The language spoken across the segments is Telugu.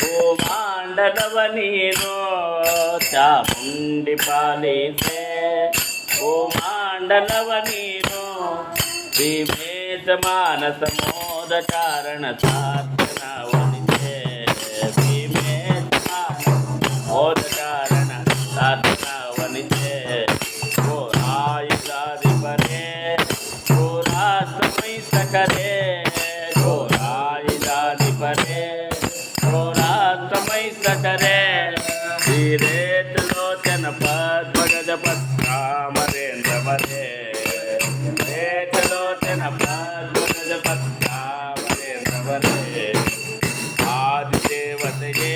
భూమాండలవ నీరు చాముండి పాలిసే భూమాండలవ నీరు. విభేద మానస మోద కారణ సాధనవనిచే వివేద మోద చారణ సాధనవనిచే ఓ రాయుధాధిపరే ఓ రాసమై సకరే ఘోరాసమై సకరే శ్రీరేతలోచన పద్మగజ పద్మామరేంద్ర మరే రేతలోచన పద్మగజ పద్మామరేంద్ర మరే ఆదిదేవతయే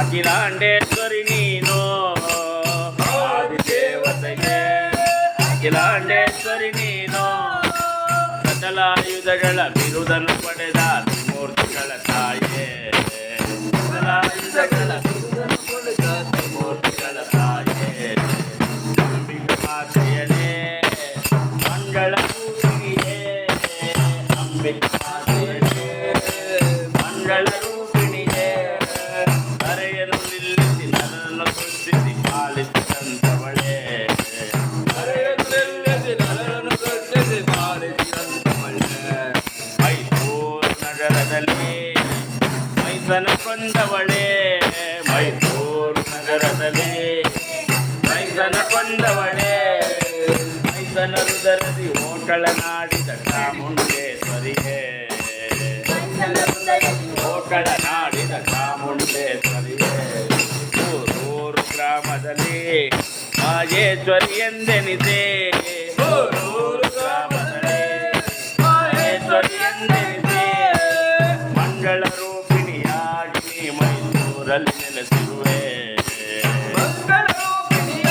అఖిలాండేశ్వరి ನೀನು ಆದಿದೇವತೆಗೆ ಅಖಿಲಾಂಡೇಶ್ವರಿ ನೀನು ಸಕಲಾಯುಧಗಳ ಬಿರುದನ್ನು ಪಡೆದ ಮೂರ್ತಿಗಳ ತಾಯೇ ಸಕಲಾಯುಧಗಳ ಬಿರುದನ್ನು ಪಡೆದ ಮೂರ್ತಿಗಳ ತಾಯೇ மங்களூரியே மங்களூர் ಮೈಸನ ಕೊಂದವಳೇ ಮೈಸೂರು ನಗರದಲ್ಲಿ ಮೈಸನ ಕೊಂದವಳೇ ಮೈಸನ ರುದರದಿ ಓಟಳ ನಾಡಿದ ಚಾಮುಂಡೇಶ್ವರಿಗೆ ಓಟಳ ನಾಡಿದ ಚಾಮುಂಡೇಶ್ವರಿಗೆ ಊರೂರು ಗ್ರಾಮದಲ್ಲಿ ಮಾಜೇಶ್ವರಿ ಎಂದೆನಿದೆ ಊರೂರು Mandala.